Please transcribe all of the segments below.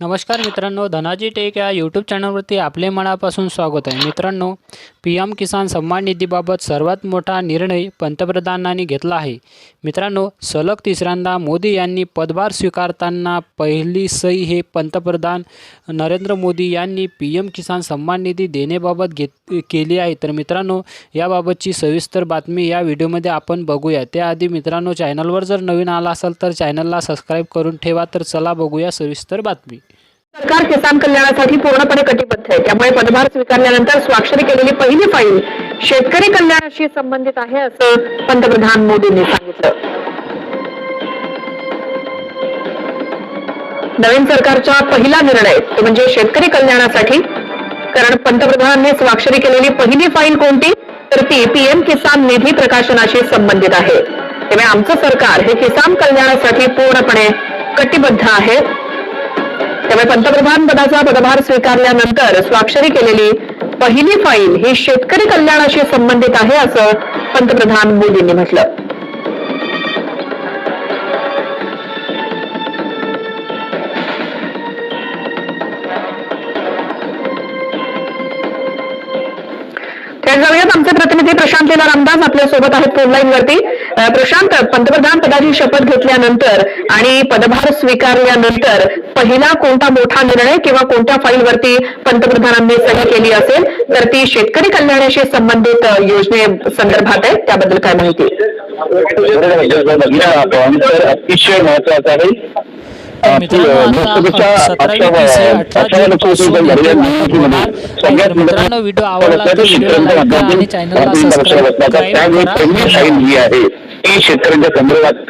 नमस्कार मित्रांनो धनाजी टेक या यूट्यूब चॅनलवरती आपले मनापासून स्वागत आहे. मित्रांनो पी एम किसान सन्मान निधीबाबत सर्वात मोठा निर्णय पंतप्रधानांनी घेतला आहे. मित्रांनो सलग तिसऱ्यांदा मोदी यांनी पदभार स्वीकारताना पहिली सही हे पंतप्रधान नरेंद्र मोदी यांनी पी एम किसान सन्मान निधी देण्याबाबत घेत केली आहे. तर मित्रांनो याबाबतची सविस्तर बातमी या व्हिडिओमध्ये आपण बघूया. त्याआधी मित्रांनो चॅनलवर जर नवीन आला असाल तर चॅनलला सबस्क्राईब करून ठेवा. तर चला बघूया सविस्तर बातमी. सरकार किसान कल्याणासाठी पूर्णपणे कटिबद्ध आहे. त्यामुळे पदभार स्वीकारल्यानंतर स्वाक्षरी केलेली पहिली फाईल शेतकरी कल्याणाशी संबंधित आहे असं पंतप्रधान मोदींनी सांगितलं. नवीन सरकारचा पहिला निर्णय तो म्हणजे शेतकरी कल्याणासाठी. कारण पंतप्रधानांनी स्वाक्षरी केलेली पहिली फाईल कोणती? तर ती पीएम किसान निधी प्रकाशनाशी संबंधित आहे. त्यामुळे आमचं सरकार हे किसान कल्याणासाठी पूर्णपणे कटिबद्ध आहे. त्यामुळे पंतप्रधान पदाचा पदभार स्वीकारल्यानंतर स्वाक्षरी केलेली पहिली फाईल ही शेतकरी कल्याणाशी संबंधित आहे असं पंतप्रधान मोदींनी म्हटलं. जाऊयात आमचे प्रतिनिधी प्रशांत लीला रामदास आपल्यासोबत आहेत फोनलाईन वरती प्रशांत पंतप्रधान पदाची शपथ घेतल्यानंतर आणि पदभार स्वीकारल्यानंतर पहिला कोणता मोठा निर्णय किंवा कोणत्या फाईलवरती पंतप्रधानांनी सही केली असेल तर ती शेतकरी कल्याणाशी संबंधित योजने संदर्भात आहे त्याबद्दल काय माहिती? आपण म्हणजे तर अतिशय महत्वाचं आहे. मित्रांनो. तर मित्रांनो व्हिडिओ आवडला करा आणि चॅनलला आहे ती शेतकऱ्यांच्या संदर्भात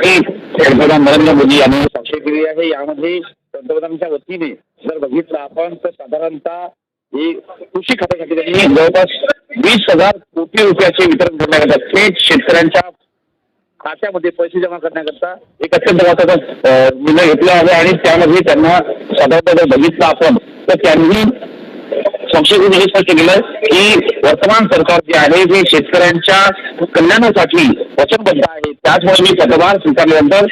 पंतप्रधान नरेंद्र मोदी यांनी साक्षर केली आहे यामध्ये पंतप्रधानांच्या वतीने जर बघितलं आपण तर साधारणतः कृषी खात्यासाठी त्यांनी जवळपास वीस हजार कोटी रुपयाचे वितरण करण्याकरता थेट शेतकऱ्यांच्या खात्यामध्ये पैसे जमा करण्याकरता एक अत्यंत महत्त्वाचा निर्णय घेतला आहे आणि त्यामध्ये त्यांना साधारणतः जर बघितलं आपण तर त्यांनी संशोधन हे स्पष्ट केलं की वर्तमान सरकार जे आहे ते शेतकऱ्यांच्या कल्याणासाठी वचनबद्ध आहे. त्याचमुळे मी पदभार स्वीकारल्यानंतर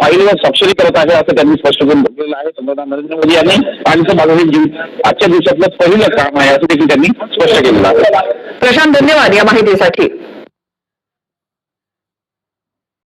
फाईलवर स्वाक्षरी करत आहे असं त्यांनी स्पष्ट करून बघलेलं आहे. पंतप्रधान नरेंद्र मोदी यांनी आणि माझं हे आजच्या दिवसातलं पहिलं काम आहे असं देखील त्यांनी स्पष्ट केलेलं आहे. प्रशांत धन्यवाद या माहितीसाठी.